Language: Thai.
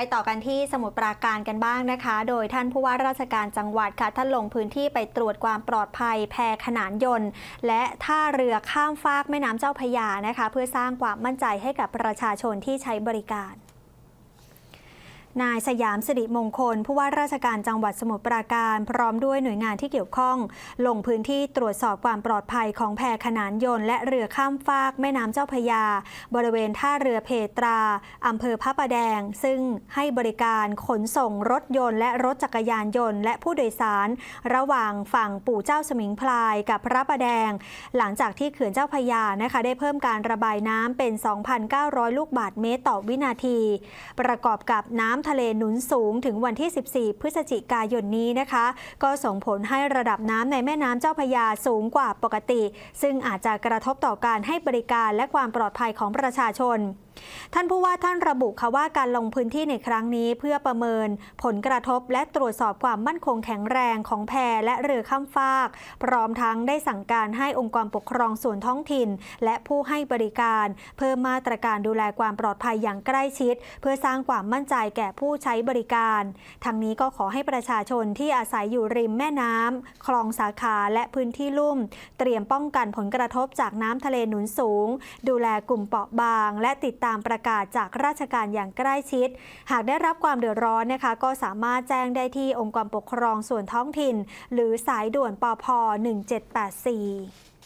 ไปต่อกันที่สมุทรปราการกันบ้างนะคะ โดยท่านผู้ว่าราชการจังหวัดค่ะท่านลงพื้นที่ไปตรวจความปลอดภัยแพขนานยนต์ และท่าเรือข้ามฟากแม่น้ำเจ้าพยานะคะ เพื่อสร้างความมั่นใจให้กับประชาชนที่ใช้บริการ นายสยามสิริมงคล ผู้ว่าราชการจังหวัดสมุทรปราการ พร้อมด้วยหน่วยงานที่เกี่ยวข้อง ลงพื้นที่ตรวจสอบความปลอดภัยของแพขนานยนต์และเรือข้ามฟากแม่น้ำเจ้าพยา บริเวณท่าเรือเพตราอำเภอพระประแดง ซึ่งให้บริการขนส่งรถยนต์และรถจักรยานยนต์และผู้โดยสาร ระหว่างฝั่งปู่เจ้าสมิงพลายกับพระประแดง หลังจากที่เขื่อนเจ้าพยานะคะได้เพิ่มการระบายน้ำเป็น 2,900 ลูกบาศก์เมตรต่อวินาที ประกอบกับน้ำทะเลหนุนสูงถึงวันที่ 14 พฤศจิกายนนี้นะคะ ก็ส่งผลให้ระดับน้ำในแม่น้ำเจ้าพยาสูงกว่าปกติ ซึ่งอาจจะกระทบต่อการให้บริการและความปลอดภัยของประชาชน ท่านผู้ว่าท่านระบุค่ะว่าการลงพื้นที่ในครั้งนี้เพื่อประเมินผลกระทบและตรวจสอบความมั่นคงแข็งแรงของแพและเรือข้ามฟาก พร้อมทั้งได้สั่งการให้องค์กรปกครองส่วนท้องถิ่น และผู้ให้บริการ เพิ่มมาตรการดูแลความปลอดภัยอย่างใกล้ชิด เพื่อสร้างความมั่นใจแก่ผู้ใช้บริการ ทั้งนี้ก็ขอให้ประชาชนที่อาศัยอยู่ริมแม่น้ำคลองสาขาและพื้นที่ลุ่ม เตรียมป้องกันผลกระทบจากน้ำทะเลหนุนสูง ดูแลกลุ่มเปราะบาง และติดตามตามประกาศจากราชการอย่างใกล้ชิด หากได้รับความเดือดร้อนนะคะ ก็สามารถแจ้งได้ที่องค์กรปกครองส่วนท้องถิ่น หรือสายด่วนปพ 1784